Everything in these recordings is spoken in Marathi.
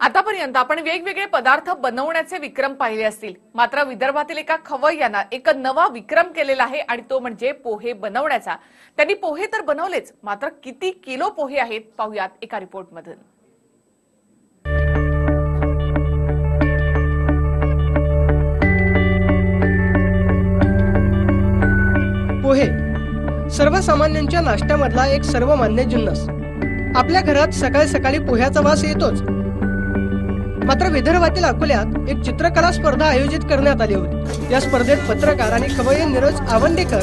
आतापर्यंत आपण वेगवेगळे पदार्थ बनवण्याचे विक्रम पाहिले असतील. मात्र विदर्भातील एका खवय्यानं एक नवा विक्रम केलेला आहे आणि तो म्हणजे पोहे बनवण्याचा. त्यांनी पोहे तर बनवलेच मात्र किती किलो पोहे आहेत पाहुयात एका रिपोर्टमधून. पोहे. सर्वसामान्यांच्या नाश्त्यामधला एक सर्वमान्य जिन्नस. आपल्या घरात सकाळी सकाळी पोह्याचा वास येतोच. मात्र विदर्भातील अकोल्यात एक चित्रकला स्पर्धा आयोजित करण्यात आली होती. या स्पर्धेत पत्रकार आणि खवय्ये नीरज आवंडेकर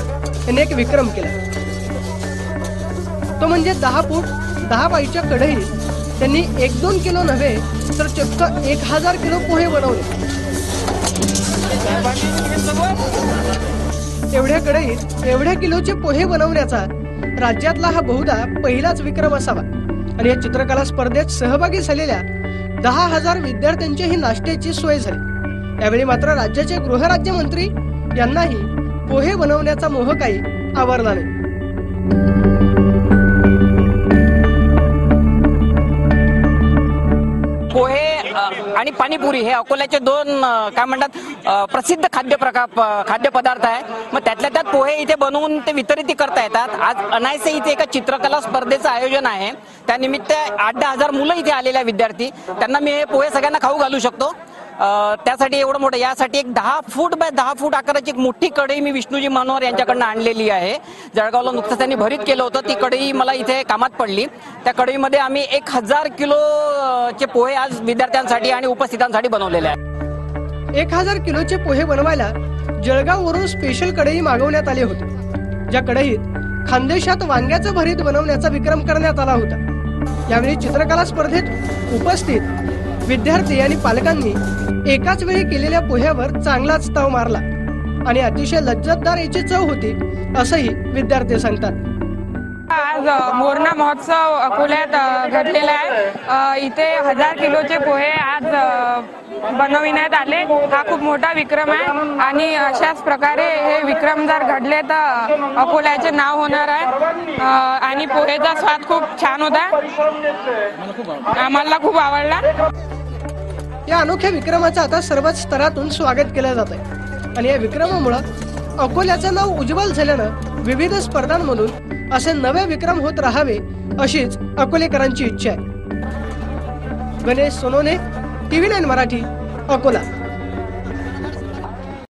यांनी एक विक्रम केला. तो म्हणजे दहा फूट दहा बाईच्या कढईत त्यांनी एक दोन किलो नव्हे तर चक्क एक हजार किलो पोहे बनवले. एवढ्या कढईत एवढ्या किलोचे पोहे बनवण्याचा राज्यातला हा बहुधा पहिलाच विक्रम असावा. आणि या चित्रकला स्पर्धेत सहभागी झालेल्या दहा हजार विद्यार्थ्यांची ही नाश्त्याची सोय झाली. यावेळी मात्र राज्याचे गृहराज्यमंत्री यांनाही पोहे बनवण्याचा मोह काही आवरला नाही. पोहे आणि पाणीपुरी हे अकोल्याचे दोन काय म्हणतात प्रसिद्ध खाद्य प्रकार प- खाद्यपदार्थ आहे. मग त्यातल्या त्यात पोहे इथे बनवून ते वितरित करता येतात. आज अनायसे इथे एका चित्रकला स्पर्धेचं आयोजन आहे. त्यानिमित्त आठ दहा हजार मुलं इथे आलेले विद्यार्थी. त्यांना मी हे पोहे सगळ्यांना खाऊ घालू शकतो. त्यासाठी एवढं मोठं यासाठी एक दहा फूट बाय दहा फूट आकाराची एक मोठी कढई मी विष्णूजी मनोहर यांच्याकडनं आणलेली आहे. जळगावला नुकतंच त्यांनी भरीत केलं होतं. ती कढई मला इथे कामात पडली. त्या कढईमध्ये आम्ही एक हजार किलो चे पोहे आज विद्यार्थ्यांसाठी आणि उपस्थितांसाठी बनवलेले आहे एक हजार किलोचे पोहे बनवायला जळगाववरून स्पेशल कढई मागवण्यात आले होते. ज्या कढईत खानदेशात वांग्याचं भरीत बनवण्याचा विक्रम करण्यात आला होता. यावेळी चित्रकला स्पर्धेत उपस्थित विद्यार्थी आणि पालकांनी एकाच वेळी केलेल्या पोह्यावर चांगलाच ताव मारला. आणि अतिशय लज्जतदार याची चव होती असंही विद्यार्थी सांगतात. आज मोरणा महोत्सव अकोल्यात घडलेला आहे. इथे हजार किलोचे पोहे आज बनविण्यात आले. हा खूप मोठा विक्रम आहे. आणि अशाच प्रकारे हे विक्रम जर घडले तर अकोल्याचे नाव होणार आहे. आणि पोहेचा स्वाद खूप छान होता. आम्हाला खूप आवडला. या अनोख्या विक्रमाचं आता सर्वच स्तरातून स्वागत केलं जात आहे आणि या विक्रमामुळं अकोल्याचं नाव उज्ज्वल झाल्यानं विविध स्पर्धांमधून असे नवे विक्रम होत राहावे अशीच अकोलेकरांची इच्छा आहे. Ganesh Sonone TV nine Marathi Akola.